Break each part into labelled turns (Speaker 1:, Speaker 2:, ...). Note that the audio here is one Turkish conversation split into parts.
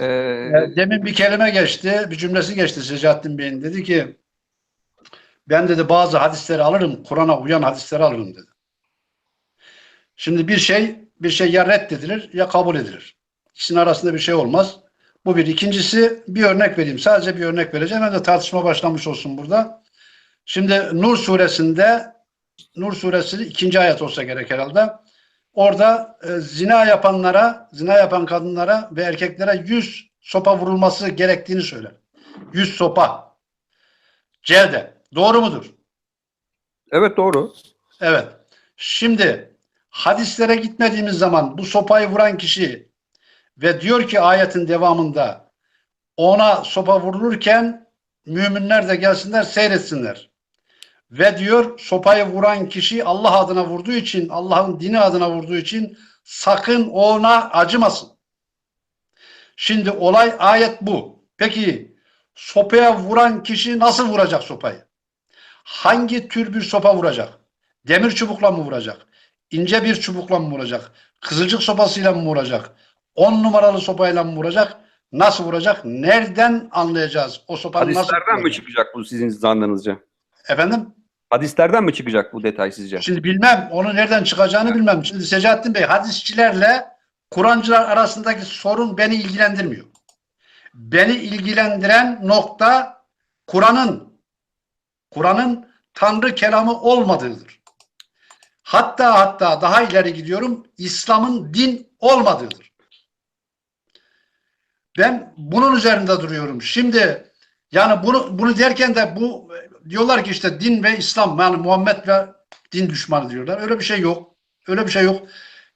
Speaker 1: Ee,
Speaker 2: Demin bir kelime geçti, bir cümlesi geçti Secahattin Bey'in. Dedi ki, ben dedi bazı hadisleri alırım, Kur'an'a uyan hadisleri alırım dedi. Şimdi bir şey, bir şey ya reddedilir ya kabul edilir. İkisinin arasında bir şey olmaz. Bu bir. İkincisi bir örnek vereyim. Sadece bir örnek vereceğim. Hem de tartışma başlamış olsun burada. Şimdi Nur suresinde Nur suresi ikinci ayet olsa gerek herhalde. Orada e, zina yapanlara, zina yapan kadınlara ve erkeklere yüz sopa vurulması gerektiğini söyler. Yüz sopa. Celde. Doğru mudur?
Speaker 1: evet doğru.
Speaker 2: Evet. Şimdi hadislere gitmediğimiz zaman bu sopayı vuran kişi ve diyor ki ayetin devamında ona sopa vurulurken müminler de gelsinler seyretsinler. Ve diyor sopayı vuran kişi Allah adına vurduğu için, Allah'ın dini adına vurduğu için sakın ona acımasın. Şimdi olay ayet bu. Peki sopaya vuran kişi nasıl vuracak sopayı? Hangi tür bir sopa vuracak? Demir çubukla mı vuracak? İnce bir çubukla mı vuracak? Kızılcık sopasıyla mı vuracak? On numaralı sopayla mı vuracak? Nasıl vuracak? Nereden anlayacağız? O sopanın nasıl
Speaker 1: Hadislerden mi
Speaker 2: vuracak?
Speaker 1: çıkacak bu sizin zannınızca?
Speaker 2: Efendim?
Speaker 1: Hadislerden mi çıkacak bu detay sizce?
Speaker 2: Şimdi bilmem. Onu nereden çıkacağını bilmem. Şimdi Secahattin Bey hadisçilerle Kur'ancılar arasındaki sorun beni ilgilendirmiyor. Beni ilgilendiren nokta Kur'an'ın Kur'an'ın Tanrı kelamı olmadığıdır. Hatta hatta daha ileri gidiyorum İslam'ın din olmadığıdır. Ben bunun üzerinde duruyorum. Şimdi yani bunu bunu derken de bu diyorlar ki işte din ve İslam yani Muhammed ve din düşmanı diyorlar. Öyle bir şey yok. Öyle bir şey yok.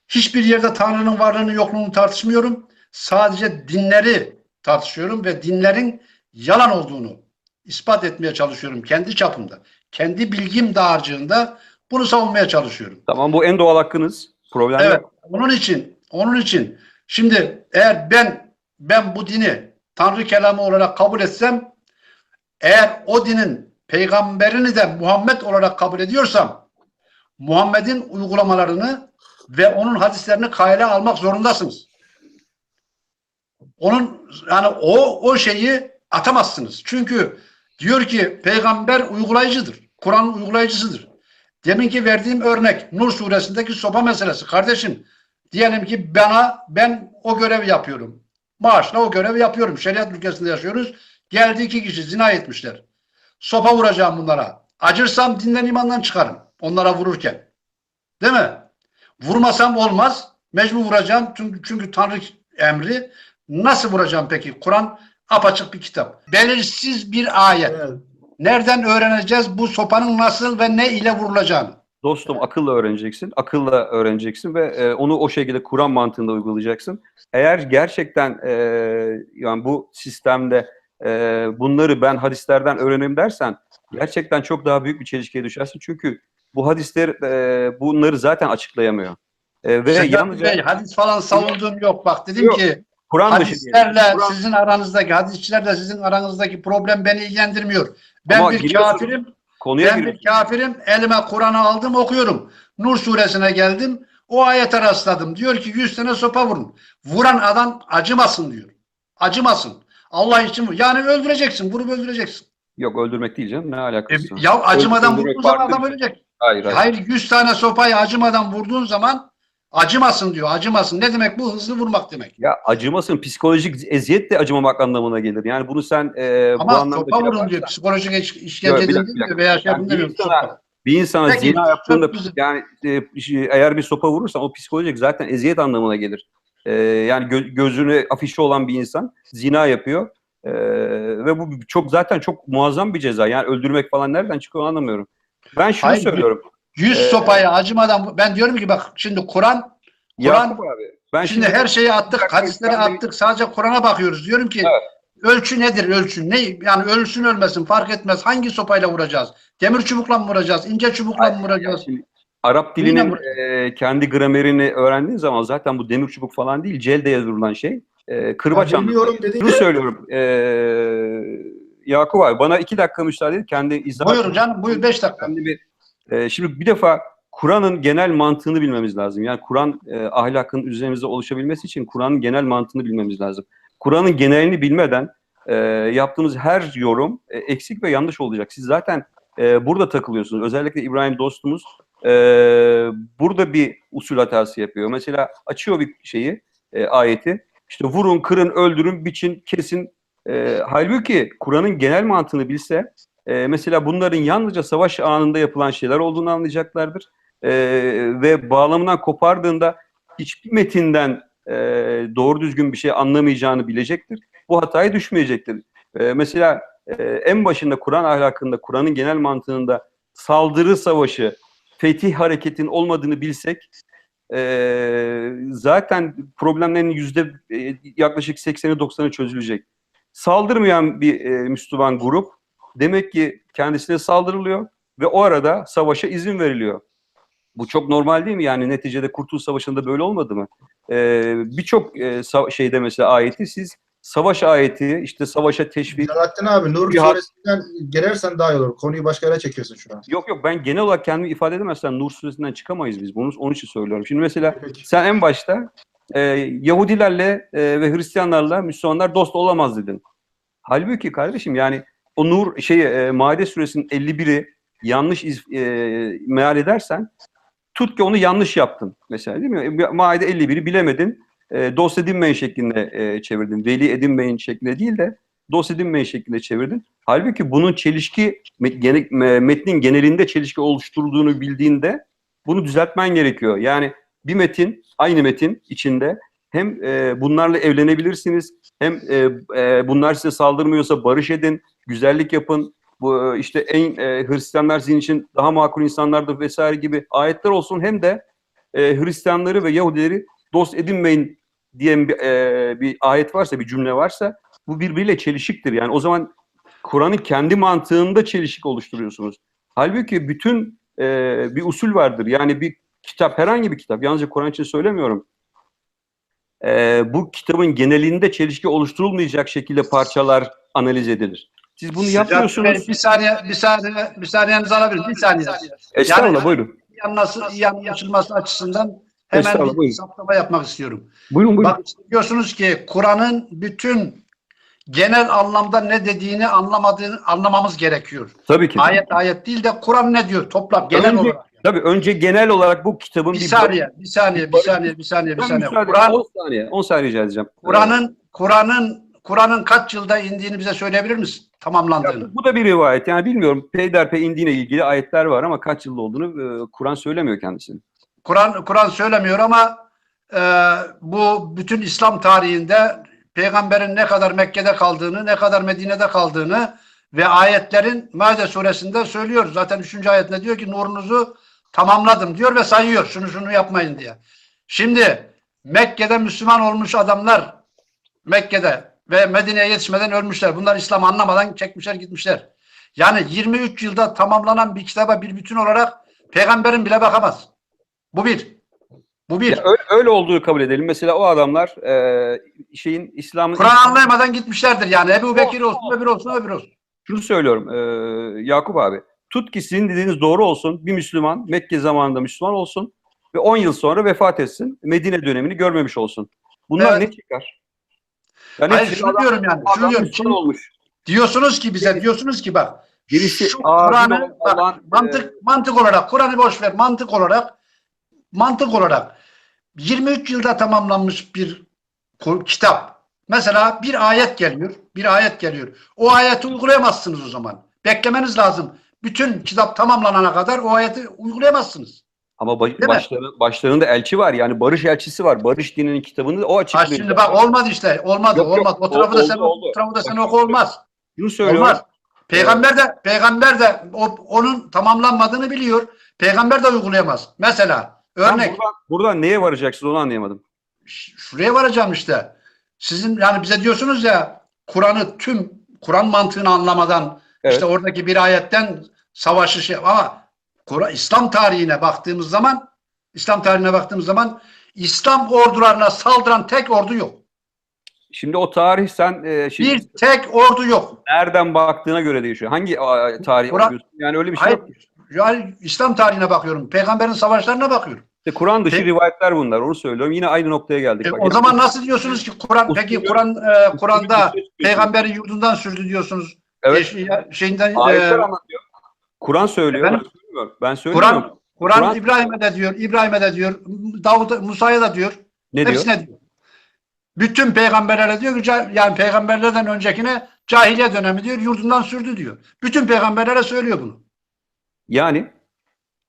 Speaker 2: Hiçbir yerde Tanrı'nın varlığını yokluğunu tartışmıyorum. Sadece dinleri tartışıyorum ve dinlerin yalan olduğunu ispat etmeye çalışıyorum kendi çapımda. Kendi bilgim dağarcığında bunu savunmaya çalışıyorum.
Speaker 1: Tamam bu en doğal hakkınız. Problem
Speaker 2: Evet.
Speaker 1: yok.
Speaker 2: Onun için, onun için şimdi eğer ben ben bu dini Tanrı kelamı olarak kabul etsem eğer o dinin peygamberini de Muhammed olarak kabul ediyorsam Muhammed'in uygulamalarını ve onun hadislerini kayale almak zorundasınız. Onun yani o o şeyi atamazsınız. Çünkü diyor ki peygamber uygulayıcıdır. Kur'an uygulayıcısıdır. Deminki verdiğim örnek Nur suresindeki sopa meselesi. Kardeşim diyelim ki bana ben o görevi yapıyorum. Maaşla o görevi yapıyorum. Şeriat ülkesinde yaşıyoruz. Geldi iki kişi zina etmişler. Sopa vuracağım bunlara. Acırsam dinden imandan çıkarım. Onlara vururken. Değil mi? Vurmasam olmaz. Mecbur vuracağım. Çünkü, çünkü Tanrı emri. Nasıl vuracağım peki? Kur'an apaçık bir kitap. Belirsiz bir ayet.
Speaker 3: Evet.
Speaker 2: Nereden öğreneceğiz bu sopanın nasıl ve ne ile vurulacağını?
Speaker 1: Dostum akılla öğreneceksin. Akılla öğreneceksin ve e, onu o şekilde Kur'an mantığında uygulayacaksın. Eğer gerçekten e, yani bu sistemde e, bunları ben hadislerden öğrenim dersen gerçekten çok daha büyük bir çelişkiye düşersin. Çünkü bu hadisler e, bunları zaten açıklayamıyor. E, ve
Speaker 2: Sedat
Speaker 1: yalnızca
Speaker 2: Bey, hadis falan savunduğum yok. Bak dedim
Speaker 1: Yok,
Speaker 2: ki
Speaker 1: Kur'an dışı
Speaker 2: hadislerle
Speaker 1: Kur'an-
Speaker 2: sizin aranızdaki, hadisçilerle sizin aranızdaki problem beni ilgilendirmiyor. Ben
Speaker 1: Ama
Speaker 2: bir kafirim,
Speaker 1: konuya
Speaker 2: ben bir
Speaker 1: giriyorsun.
Speaker 2: kafirim, elime Kur'an'ı aldım okuyorum. Nur suresine geldim, o ayete rastladım. Diyor ki 100 tane sopa vurun. Vuran adam acımasın diyor. Acımasın. Allah için vur. Yani öldüreceksin, vurup öldüreceksin.
Speaker 1: Yok öldürmek değil canım. Ne
Speaker 2: E,
Speaker 1: alakası var?
Speaker 2: ya acımadan vurduğun zaman adam
Speaker 1: şey.
Speaker 2: ölecek.
Speaker 1: Hayır, hayır.
Speaker 2: Hayır 100 tane sopayı acımadan vurduğun zaman acımasın diyor. Acımasın. Ne demek bu? Hızlı vurmak demek.
Speaker 1: Ya acımasın, psikolojik eziyet de acımamak anlamına gelir. Yani bunu sen e, bu
Speaker 2: Ama
Speaker 1: anlamda
Speaker 2: sopa
Speaker 1: şey
Speaker 2: vurun diyor. Psikolojik işkence diyor veya şey
Speaker 1: Yani bir insana-. Bir insana
Speaker 2: Peki,
Speaker 1: zina yaptığında yani e, eğer bir sopa vurursan o psikolojik zaten eziyet anlamına gelir. E, yani gö- gözüne afişi olan bir insan zina yapıyor. E, ve bu çok zaten çok muazzam bir ceza. Yani öldürmek falan nereden çıkıyor onu anlamıyorum. Ben şunu
Speaker 2: Hayır,
Speaker 1: söylüyorum.
Speaker 2: 100
Speaker 1: Ee,
Speaker 2: sopayı acımadan ben diyorum ki bak şimdi Kur'an Kur'an
Speaker 1: abi. Ben
Speaker 2: şimdi her şeyi attık, hadisleri attık. Sadece Kur'an'a bakıyoruz. Diyorum ki ölçü nedir ölçü? Ne yani ölsün ölmesin fark etmez. Hangi sopayla vuracağız? Demir çubukla mı vuracağız? İnce çubukla mı vuracağız?
Speaker 1: Şimdi Arap dilinin e, kendi gramerini öğrendiğin zaman zaten bu demir çubuk falan değil, celde yazılan şey. E, kırbaç
Speaker 3: dedi.
Speaker 1: Şunu söylüyorum. E, Yakup abi bana iki dakika müsaade et. Kendi izah
Speaker 2: Buyurun canım buyur 5 dakika.
Speaker 1: Kendi bir, e, şimdi bir defa Kur'an'ın genel mantığını bilmemiz lazım. Yani Kur'an e, ahlakın üzerimizde oluşabilmesi için Kur'an'ın genel mantığını bilmemiz lazım. Kur'an'ın genelini bilmeden e, yaptığınız her yorum e, eksik ve yanlış olacak. Siz zaten e, burada takılıyorsunuz. Özellikle İbrahim dostumuz e, burada bir usul hatası yapıyor. Mesela açıyor bir şeyi, e, ayeti. İşte vurun, kırın, öldürün, biçin, kesin. E, halbuki Kur'an'ın genel mantığını bilse e, mesela bunların yalnızca savaş anında yapılan şeyler olduğunu anlayacaklardır. E, ve bağlamından kopardığında hiçbir metinden e, doğru düzgün bir şey anlamayacağını bilecektir. Bu hataya düşmeyecektir. E, mesela e, en başında Kur'an ahlakında, Kur'an'ın genel mantığında saldırı savaşı, fetih hareketin olmadığını bilsek e, zaten problemlerin yüzde e, yaklaşık 80'i 90'ı çözülecek. Saldırmayan bir e, Müslüman grup demek ki kendisine saldırılıyor ve o arada savaşa izin veriliyor. Bu çok normal değil mi? Yani neticede Kurtuluş Savaşı'nda böyle olmadı mı? Ee, Birçok e, şeyde mesela ayeti siz savaş ayeti, işte savaşa teşvik.
Speaker 3: Selahattin abi Nur
Speaker 1: Bir hat-
Speaker 3: suresinden girersen daha iyi olur. Konuyu başka yere çekiyorsun şu an.
Speaker 1: Yok yok ben genel olarak kendimi ifade edemezsem Nur suresinden çıkamayız biz. Bunu onun için söylüyorum. Şimdi mesela
Speaker 3: Peki.
Speaker 1: sen en başta e, Yahudilerle e, ve Hristiyanlarla Müslümanlar dost olamaz dedin. Halbuki kardeşim yani o Nur şey e, Maide suresinin 51'i yanlış iz, e, meal edersen tut ki onu yanlış yaptın mesela değil mi? Maide 51'i bilemedin. E, dost edinmeyin şeklinde e, çevirdin. Veli edinmeyin şeklinde değil de dost edinmeyin şeklinde çevirdin. Halbuki bunun çelişki metnin genelinde çelişki oluşturduğunu bildiğinde bunu düzeltmen gerekiyor. Yani bir metin, aynı metin içinde hem e, bunlarla evlenebilirsiniz, hem e, e, bunlar size saldırmıyorsa barış edin, güzellik yapın. Bu e, işte en e, Hristiyanlar sizin için daha makul insanlardır vesaire gibi ayetler olsun. Hem de e, Hristiyanları ve Yahudileri dost edinmeyin diyen bir, e, bir ayet varsa, bir cümle varsa bu birbiriyle çelişiktir. Yani o zaman Kur'an'ın kendi mantığında çelişik oluşturuyorsunuz. Halbuki bütün e, bir usul vardır. Yani bir kitap, herhangi bir kitap, yalnızca Kur'an için söylemiyorum. E, bu kitabın genelinde çelişki oluşturulmayacak şekilde parçalar analiz edilir. Siz bunu yapmıyorsunuz.
Speaker 2: Bey, Bir saniye, bir saniye, bir saniyenizi alabilir? Bir saniye.
Speaker 1: Estağfurullah
Speaker 2: Yani-
Speaker 1: buyurun.
Speaker 2: İyi anlasın, iyi anlaşılması açısından hemen bir saptama yapmak istiyorum.
Speaker 1: Buyurun buyurun.
Speaker 2: Bak diyorsunuz ki Kur'an'ın bütün genel anlamda ne dediğini anlamadığını anlamamız gerekiyor.
Speaker 1: Tabii ki.
Speaker 2: Ayet ayet değil de Kur'an ne diyor toplam genel
Speaker 1: Önce-
Speaker 2: olarak.
Speaker 1: Tabii önce genel olarak bu kitabın
Speaker 2: Bir saniye, bir saniye, bir saniye, bir saniye, bir saniye. Kur'an
Speaker 1: 10 saniye, 10 saniye rica edeceğim.
Speaker 2: Kur'an'ın Kur'an'ın Kur'an'ın kaç yılda indiğini bize söyleyebilir misin?
Speaker 1: Ya
Speaker 2: Tamamlandığını.
Speaker 1: bu da bir rivayet. Yani bilmiyorum peyderpey indiğine ilgili ayetler var ama kaç yılda olduğunu e, Kur'an söylemiyor kendisini.
Speaker 2: Kur'an Kur'an söylemiyor ama e, bu bütün İslam tarihinde peygamberin ne kadar Mekke'de kaldığını, ne kadar Medine'de kaldığını ve ayetlerin Maide suresinde söylüyor. Zaten 3. ayetinde diyor ki nurunuzu tamamladım diyor ve sayıyor. Şunu şunu yapmayın diye. Şimdi Mekke'de Müslüman olmuş adamlar Mekke'de ve Medine'ye yetişmeden ölmüşler. Bunlar İslam anlamadan çekmişler gitmişler. Yani 23 yılda tamamlanan bir kitaba bir bütün olarak peygamberin bile bakamaz. Bu bir. Bu bir.
Speaker 1: Ya öyle, öyle olduğu kabul edelim. Mesela o adamlar e, şeyin İslam'ın
Speaker 2: Kur'an anlayamadan gitmişlerdir yani. Ebu Bekir olsun, öbür olsun, öbür olsun.
Speaker 1: şunu söylüyorum e, Yakup abi. Tut ki sizin dediğiniz doğru olsun. Bir Müslüman Mekke zamanında Müslüman olsun ve 10 yıl sonra vefat etsin. Medine dönemini görmemiş olsun. Bunlar
Speaker 2: Evet.
Speaker 1: ne çıkar? Yani
Speaker 2: Hayır şunu
Speaker 1: adam-
Speaker 2: diyorum yani. Şunu diyorum. Şimdi
Speaker 1: olmuş.
Speaker 2: diyorsunuz ki bize, diyorsunuz ki bak.
Speaker 1: Birisi
Speaker 2: Kur'an'ı
Speaker 1: olan,
Speaker 2: mantık, mantık olarak, Kur'an'ı boş ver, mantık olarak, mantık olarak 23 yılda tamamlanmış bir kitap. Mesela bir ayet geliyor, bir ayet geliyor. O ayeti uygulayamazsınız o zaman. Beklemeniz lazım. Bütün kitap tamamlanana kadar o ayeti uygulayamazsınız.
Speaker 1: Ama baş,
Speaker 2: mi?
Speaker 1: başlarında, elçi var. Yani barış elçisi var. Barış dininin kitabını o
Speaker 2: Ha
Speaker 1: açıklıyor.
Speaker 2: şimdi bak olmadı işte. Olmadı,
Speaker 1: Yok, yok.
Speaker 2: olmaz. O tarafı da sen,
Speaker 1: oldu.
Speaker 2: o tarafı da sen oku olmaz.
Speaker 1: Şunu söylüyorum.
Speaker 2: Olmaz. Peygamber de peygamber de o, onun tamamlanmadığını biliyor. Peygamber de uygulayamaz. Mesela örnek
Speaker 1: buradan, buradan neye varacaksınız onu anlayamadım.
Speaker 2: şuraya varacağım işte. Sizin yani bize diyorsunuz ya Kur'an'ı tüm Kur'an mantığını anlamadan
Speaker 1: Evet.
Speaker 2: işte oradaki bir ayetten savaşı şey ama Kur'an İslam tarihine baktığımız zaman İslam tarihine baktığımız zaman İslam ordularına saldıran tek ordu yok.
Speaker 1: Şimdi o tarih sen e, şimdi
Speaker 2: Bir tek ordu yok.
Speaker 1: nereden baktığına göre değişiyor. Hangi tarih
Speaker 2: Kur'an-?
Speaker 1: Yani öyle bir şey
Speaker 2: Hayır.
Speaker 1: yok.
Speaker 2: Yani İslam tarihine bakıyorum. Peygamberin savaşlarına bakıyorum.
Speaker 1: İşte Kur'an dışı
Speaker 2: Peki.
Speaker 1: rivayetler bunlar. Onu söylüyorum. Yine aynı noktaya geldik.
Speaker 2: E,
Speaker 1: Bak,
Speaker 2: o zaman nasıl diyorsunuz ki Kur'an peki Kur'an e, Kur'an'da
Speaker 1: Usulü-
Speaker 2: peygamberi yurdundan sürdü diyorsunuz.
Speaker 1: Evet.
Speaker 2: Eş- şeyinden e,
Speaker 1: Ayetler anlatıyor. Kur'an söylüyor.
Speaker 2: Efendim?
Speaker 1: Ben söylüyorum.
Speaker 2: Kur'an Kur'an
Speaker 1: Kur'an-
Speaker 2: İbrahim'e de diyor, İbrahim'e de diyor, Davut Musa'ya da diyor.
Speaker 1: ne diyor?
Speaker 2: hepsine diyor. Bütün peygamberlere diyor ki yani peygamberlerden öncekine cahiliye dönemi diyor yurdundan sürdü diyor. Bütün peygamberlere söylüyor bunu.
Speaker 1: Yani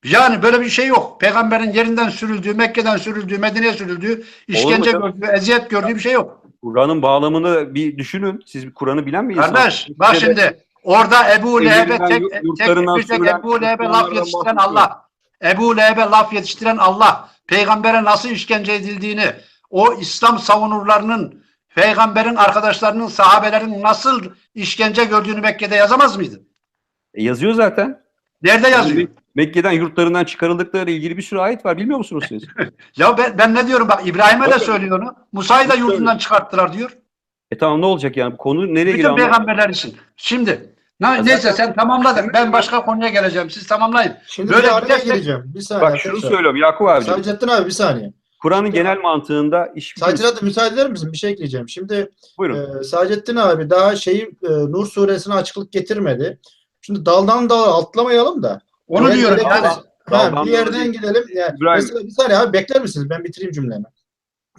Speaker 2: Yani böyle bir şey yok. Peygamberin yerinden sürüldüğü, Mekke'den sürüldüğü, Medine'ye sürüldüğü, işkence gördüğü, eziyet gördüğü bir şey yok.
Speaker 1: Kur'an'ın bağlamını bir düşünün. Siz Kur'an'ı bilen bir insan.
Speaker 2: Kardeş bak şimdi orada Ebu Leheb'e tek, tek tek Ebu Leheb'e laf yetiştiren. Allah. Ebu Leheb'e laf yetiştiren Allah. Peygambere nasıl işkence edildiğini, o İslam savunurlarının, peygamberin arkadaşlarının, sahabelerin nasıl işkence gördüğünü Mekke'de yazamaz mıydı?
Speaker 1: E, yazıyor zaten.
Speaker 2: Nerede yazıyor?
Speaker 1: Mekke'den yurtlarından çıkarıldıkları ilgili bir sürü ayet var. Bilmiyor musunuz siz?
Speaker 2: Ya ben, ben ne diyorum bak İbrahim'e de söylüyor onu. Musa'yı da
Speaker 1: Bakın.
Speaker 2: yurdundan çıkarttılar diyor.
Speaker 1: e tamam ne olacak yani? Bu konu nereye
Speaker 2: Bütün
Speaker 1: gidiyor?
Speaker 2: peygamberler için. Şimdi na- neyse sen tamamladın. Ben başka konuya geleceğim. Siz tamamlayın.
Speaker 3: Şimdi
Speaker 2: Böyle
Speaker 3: bir araya gireceğim. Bir saniye.
Speaker 1: Bak şunu
Speaker 3: arkadaşlar.
Speaker 1: söylüyorum Yakup abi.
Speaker 3: Sadrettin abi bir saniye.
Speaker 1: Kur'an'ın genel mantığında iş
Speaker 3: Sadrettin müsaade eder misin? Bir şey ekleyeceğim. Şimdi
Speaker 1: Buyurun.
Speaker 3: e, Sadrettin abi daha şeyi e, Nur suresine açıklık getirmedi. Şimdi daldan dala atlamayalım da.
Speaker 2: Onu diyorum. Yani,
Speaker 3: Ha, bir yerden
Speaker 1: değil.
Speaker 3: gidelim. Yani
Speaker 1: İbrahim.
Speaker 3: mesela bir saniye abi bekler misiniz? Ben bitireyim cümlemi.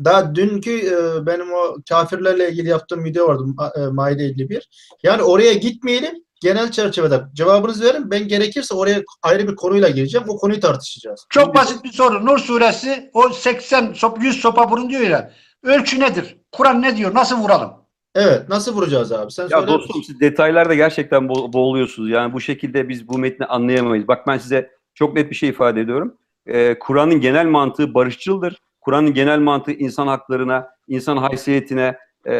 Speaker 3: Daha dünkü e, benim o kafirlerle ilgili yaptığım video vardı. E, Maide 51. Yani oraya gitmeyelim. Genel çerçevede cevabınızı verin. Ben gerekirse oraya ayrı bir konuyla gireceğim. O konuyu tartışacağız.
Speaker 2: Çok basit bir soru. Nur suresi o 80 sop 100 sopa vurun diyor ya. Ölçü nedir? Kur'an ne diyor? Nasıl vuralım?
Speaker 3: Evet. Nasıl vuracağız abi? Sen
Speaker 1: Ya
Speaker 3: söyler
Speaker 1: dostum siz detaylarda gerçekten bo- boğuluyorsunuz. Yani bu şekilde biz bu metni anlayamayız. Bak ben size çok net bir şey ifade ediyorum. Ee, Kur'an'ın genel mantığı barışçıldır. Kur'an'ın genel mantığı insan haklarına, insan haysiyetine, e,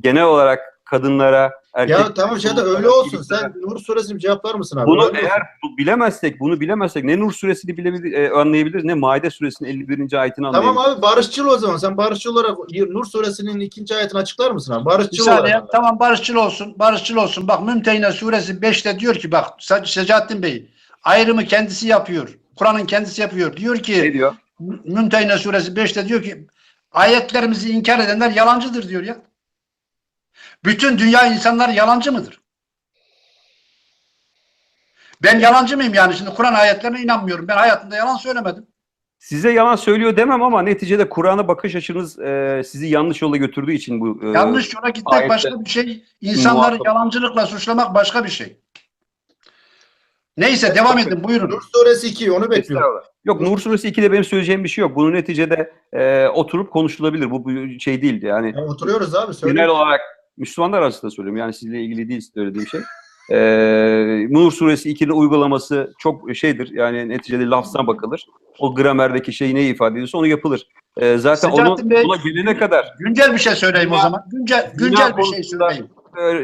Speaker 1: genel olarak kadınlara, erkek...
Speaker 3: Ya tamam şeyde öyle olsun. Sen Nur suresini cevaplar mısın abi?
Speaker 1: Bunu
Speaker 3: Öyle olsun.
Speaker 1: eğer bu- bilemezsek, bunu bilemezsek ne Nur suresini bilebilir, e, anlayabiliriz ne Maide suresinin 51. ayetini
Speaker 3: Tamam
Speaker 1: anlayabiliriz.
Speaker 3: abi barışçıl o zaman. Sen barışçıl olarak Nur suresinin ikinci ayetini açıklar mısın abi? Barışçıl
Speaker 2: saniye.
Speaker 3: olarak.
Speaker 2: Tamam barışçıl olsun. Barışçıl olsun. Bak Mümtehine suresi 5'te diyor ki bak Se- Secahattin Bey ayrımı kendisi yapıyor. Kur'an'ın kendisi yapıyor. Diyor
Speaker 1: Ne
Speaker 2: ki
Speaker 1: diyor?
Speaker 2: Mümtehine suresi 5'te diyor ki ayetlerimizi inkar edenler yalancıdır diyor ya. Bütün dünya insanlar yalancı mıdır? Ben yalancı mıyım yani? Şimdi Kur'an ayetlerine inanmıyorum. Ben hayatımda yalan söylemedim.
Speaker 1: Size yalan söylüyor demem ama neticede Kur'an'a bakış açınız e, sizi yanlış yola götürdüğü için bu... e,
Speaker 2: Yanlış yola gitmek
Speaker 1: ayette-
Speaker 2: başka bir şey. İnsanları
Speaker 1: Muhatap-
Speaker 2: yalancılıkla suçlamak başka bir şey. Neyse devam edin buyurun.
Speaker 3: Nur suresi 2 onu bekliyorum.
Speaker 1: Yok Nur Suresi 2'de benim söyleyeceğim bir şey yok. Bunun neticede e, oturup konuşulabilir. Bu, bu şey değildi. Yani
Speaker 3: Ya oturuyoruz abi. Söyle.
Speaker 1: genel olarak Müslümanlar arasında söylüyorum. Yani sizle ilgili değil söylediğim şey. E, Nur Suresi 2'nin uygulaması çok şeydir. Yani neticede lafzına bakılır. O gramerdeki şey neyi ifade ediyorsa onu yapılır. E, zaten onu
Speaker 2: Bey-
Speaker 1: buna gelene kadar
Speaker 2: Güncel bir şey söyleyeyim o zaman. Güncel,
Speaker 1: Dünya
Speaker 2: güncel bir şey söyleyeyim.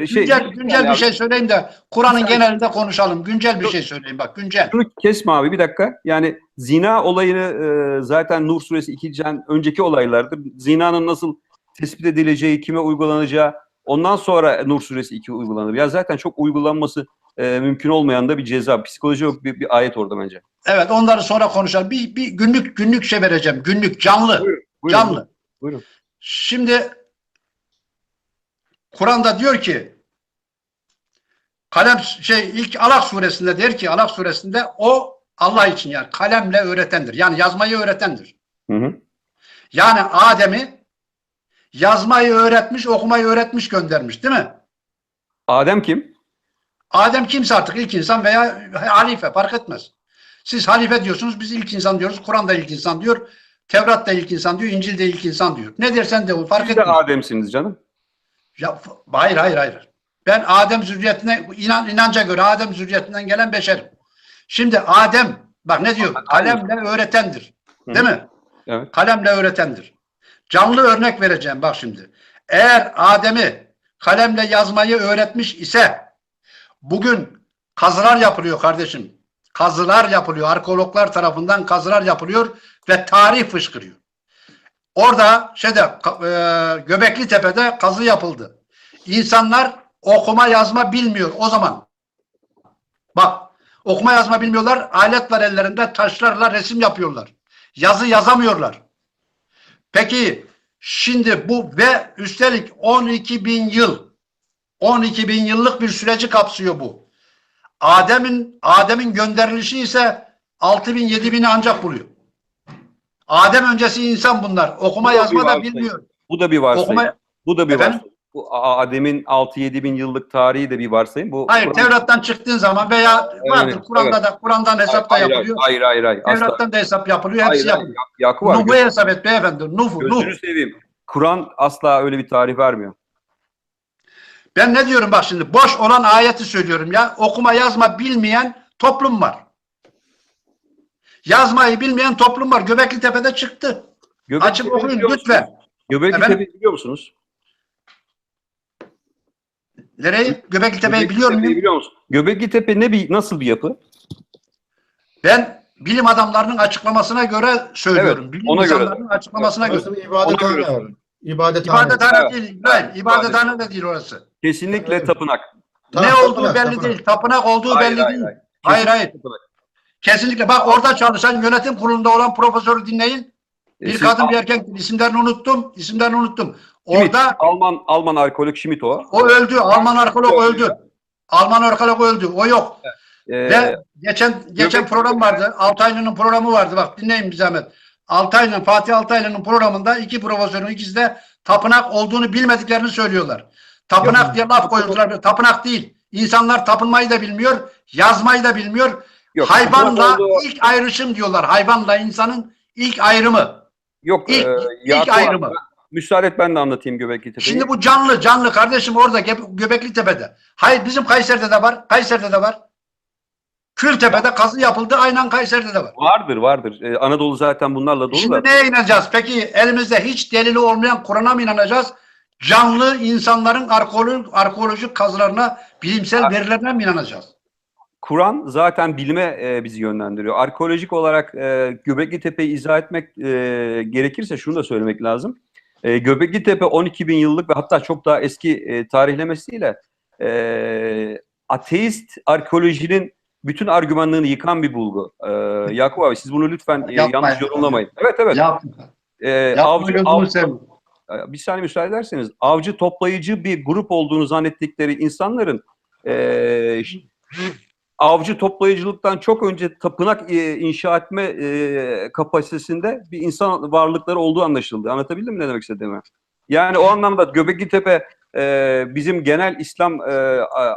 Speaker 1: e, şey,
Speaker 2: Güncel, güncel
Speaker 1: yani
Speaker 2: bir şey söyleyeyim de Kur'an'ın genelinde konuşalım. Güncel bir şey söyleyeyim bak güncel.
Speaker 1: Şunu kesme abi bir dakika. Yani zina olayını e, zaten Nur suresi 2'den önceki olaylardır. Zinanın nasıl tespit edileceği, kime uygulanacağı ondan sonra Nur suresi 2 uygulanır. Ya zaten çok uygulanması e, mümkün olmayan da bir ceza. Psikoloji yok bir, bir ayet orada bence.
Speaker 2: Evet onları sonra konuşalım. Bir, bir günlük günlük şey vereceğim. Günlük canlı.
Speaker 1: Buyurun.
Speaker 2: Canlı.
Speaker 1: Buyurun.
Speaker 2: Şimdi Kur'an'da diyor ki kalem şey ilk Alak suresinde der ki Alak suresinde o Allah için yani kalemle öğretendir. Yani yazmayı öğretendir.
Speaker 1: Hı hı.
Speaker 2: Yani Adem'i yazmayı öğretmiş, okumayı öğretmiş göndermiş değil mi?
Speaker 1: Adem kim?
Speaker 2: Adem kimse artık ilk insan veya halife fark etmez. Siz halife diyorsunuz, biz ilk insan diyoruz. Kur'an da ilk insan diyor. Tevrat da ilk insan diyor, İncil de ilk insan diyor. Ne dersen de o fark
Speaker 1: Siz de
Speaker 2: etmez.
Speaker 1: Adem'siniz canım.
Speaker 2: Ya, hayır hayır hayır. Ben Adem zürriyetine inan, inanca göre Adem zürriyetinden gelen beşerim. Şimdi Adem bak ne diyor? Kalemle öğretendir. Değil mi?
Speaker 1: Evet.
Speaker 2: Kalemle öğretendir. Canlı örnek vereceğim bak şimdi. Eğer Adem'i kalemle yazmayı öğretmiş ise bugün kazılar yapılıyor kardeşim. Kazılar yapılıyor. Arkeologlar tarafından kazılar yapılıyor ve tarih fışkırıyor. Orada şeyde e, Göbekli Tepe'de kazı yapıldı. İnsanlar okuma yazma bilmiyor o zaman. Bak okuma yazma bilmiyorlar. Alet var ellerinde taşlarla resim yapıyorlar. Yazı yazamıyorlar. Peki şimdi bu ve üstelik 12 bin yıl 12 bin yıllık bir süreci kapsıyor bu. Adem'in Adem'in gönderilişi ise 6 bin 7 bini ancak buluyor. Adem öncesi insan bunlar. Okuma
Speaker 1: Bu da
Speaker 2: yazma da bilmiyor.
Speaker 1: Bu da bir varsayım.
Speaker 2: Okuma,
Speaker 1: Bu da bir
Speaker 2: Efendim?
Speaker 1: varsayım. Bu Adem'in 6-7 bin yıllık tarihi de bir varsayım. Bu
Speaker 2: hayır
Speaker 1: Kur'an-
Speaker 2: Tevrat'tan çıktığın zaman veya vardır
Speaker 1: Evet,
Speaker 2: Kur'an'da da Kur'an'dan hesap da
Speaker 1: hayır,
Speaker 2: yapılıyor.
Speaker 1: hayır, hayır, hayır.
Speaker 2: Tevrat'tan da hesap yapılıyor.
Speaker 1: Hayır,
Speaker 2: Hepsi
Speaker 1: hayır.
Speaker 2: yapılıyor.
Speaker 1: Ya- Yakup abi,
Speaker 2: Nuh'u hesap et beyefendi. Nuh'u, Nuh.
Speaker 1: gözünü seveyim. Kur'an asla öyle bir tarih vermiyor.
Speaker 2: Ben ne diyorum bak şimdi boş olan ayeti söylüyorum ya. Okuma yazma bilmeyen toplum var. Yazmayı bilmeyen toplum var. Göbekli Tepe'de çıktı.
Speaker 1: Göbekli
Speaker 2: Açıp okuyun lütfen.
Speaker 1: Göbekli? Tepe'yi biliyor musunuz?
Speaker 2: Nereyi? Göbekli Tepe'yi biliyorum.
Speaker 1: Tepe'yi biliyor musun? Göbekli Tepe ne bir nasıl bir yapı?
Speaker 2: Ben bilim adamlarının açıklamasına göre söylüyorum.
Speaker 1: Evet,
Speaker 2: bilim
Speaker 1: ona göre.
Speaker 2: insanlarının açıklamasına göre.
Speaker 3: Orası bir ibadethane
Speaker 1: Ona göre.
Speaker 3: var. İbadethane.
Speaker 2: İbadethane
Speaker 1: Evet.
Speaker 2: değil İbrahim.
Speaker 1: Evet,
Speaker 2: İbadethane de değil orası.
Speaker 1: Kesinlikle
Speaker 3: Evet.
Speaker 1: tapınak.
Speaker 3: Tamam,
Speaker 2: ne olduğu
Speaker 3: tapınak,
Speaker 2: belli
Speaker 3: tapınak.
Speaker 2: değil. Tapınak olduğu
Speaker 1: Hayır,
Speaker 2: belli
Speaker 1: hayır,
Speaker 2: değil.
Speaker 1: hayır.
Speaker 2: Hayır
Speaker 1: tapınak.
Speaker 2: Kesinlikle. Bak orada çalışan yönetim kurulunda olan profesörü dinleyin.
Speaker 1: E,
Speaker 2: Bir
Speaker 1: siz
Speaker 2: kadın bir erkek isimlerini unuttum. İsimlerini unuttum.
Speaker 1: Schmidt,
Speaker 2: Orada
Speaker 1: Alman Alman arkeolog Schmidt o.
Speaker 2: o öldü. Alman arkeolog öldü. Alman arkeolog öldü. O yok.
Speaker 1: Ee,
Speaker 2: Ve geçen geçen
Speaker 1: Göbek-
Speaker 2: program vardı. Altaylı'nın programı vardı. Bak dinleyin bir zahmet. Altaylı'nın, Fatih Altaylı'nın programında iki profesörün ikisi de tapınak olduğunu bilmediklerini söylüyorlar. Tapınak diye laf koydular. Tapınak değil. İnsanlar tapınmayı da bilmiyor, yazmayı da bilmiyor.
Speaker 1: yok,
Speaker 2: Hayvanla
Speaker 1: tapınak olduğu-
Speaker 2: ilk ayrışım diyorlar. Hayvanla insanın ilk ayrımı.
Speaker 1: yok.
Speaker 2: ilk-
Speaker 1: e,
Speaker 2: ilk
Speaker 1: Yakup abi,
Speaker 2: ayrımı.
Speaker 1: Müsaade et ben de anlatayım Göbekli Tepe'yi.
Speaker 2: Şimdi bu canlı canlı kardeşim orada Göbekli Tepe'de. Hayır bizim Kayseri'de de var. Kayseri'de de var. Kültepe'de kazı yapıldı. Aynen Kayseri'de de var.
Speaker 1: Vardır vardır. Ee, Anadolu zaten bunlarla dolu
Speaker 2: Şimdi
Speaker 1: da.
Speaker 2: neye inanacağız? Peki elimizde hiç delili olmayan Kur'an'a mı inanacağız? Canlı insanların arkeolojik, arkeolojik kazılarına, bilimsel verilerine mi inanacağız?
Speaker 1: Kur'an zaten bilime e, bizi yönlendiriyor. Arkeolojik olarak e, Göbekli Tepe'yi izah etmek e, gerekirse şunu da söylemek lazım. E, Göbekli Tepe 12 bin yıllık ve hatta çok daha eski e, tarihlemesiyle e, ateist arkeolojinin bütün argümanlığını yıkan bir bulgu. E, Yakup abi siz bunu lütfen e,
Speaker 2: Yapma
Speaker 1: yanlış
Speaker 2: ya.
Speaker 1: yorumlamayın. Evet evet.
Speaker 2: Yapma.
Speaker 1: E,
Speaker 2: Yapma
Speaker 1: avcı, e, bir saniye müsaade ederseniz avcı toplayıcı bir grup olduğunu zannettikleri insanların e, avcı toplayıcılıktan çok önce tapınak e, inşa etme e, kapasitesinde bir insan varlıkları olduğu anlaşıldı. Anlatabildim mi ne demek istediğimi? Yani o anlamda Göbekli Tepe e, bizim genel İslam e,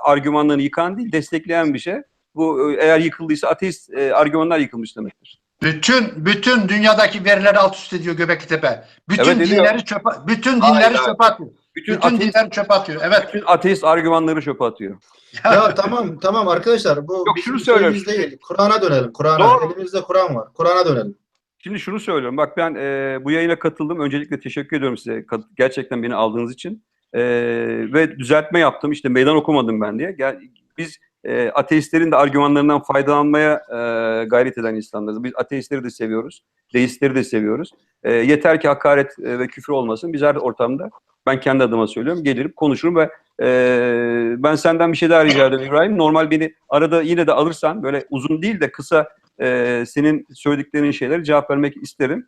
Speaker 1: argümanlarını yıkan değil, destekleyen bir şey. Bu e, eğer yıkıldıysa ateist e, argümanlar yıkılmış demektir.
Speaker 2: Bütün bütün dünyadaki verileri alt üst ediyor Göbekli Tepe. Bütün
Speaker 1: Evet,
Speaker 2: dinleri çöpe bütün dinleri çöpe atıyor.
Speaker 1: Bütün,
Speaker 2: Bütün
Speaker 1: ateist,
Speaker 2: çöpe atıyor. Evet.
Speaker 1: bütün ateist argümanları çöpe atıyor.
Speaker 3: Ya tamam tamam arkadaşlar bu
Speaker 1: Yok,
Speaker 3: bizim
Speaker 1: şunu söylüyorum.
Speaker 3: değil. Kur'an'a dönelim. Kur'an'a. Elimizde Kur'an var. Kur'an'a dönelim.
Speaker 1: Şimdi şunu söylüyorum. Bak ben e, bu yayına katıldım. Öncelikle teşekkür ediyorum size. Gerçekten beni aldığınız için. E, ve düzeltme yaptım. İşte meydan okumadım ben diye. Gel, biz e, ateistlerin de argümanlarından faydalanmaya e, gayret eden insanlarız. Biz ateistleri de seviyoruz. Deistleri de seviyoruz. E, yeter ki hakaret e, ve küfür olmasın. Biz her ortamda ben kendi adıma söylüyorum. Gelirim konuşurum ve e, ben senden bir şey daha rica ederim İbrahim. Normal beni arada yine de alırsan böyle uzun değil de kısa e, senin söylediklerin şeylere cevap vermek isterim.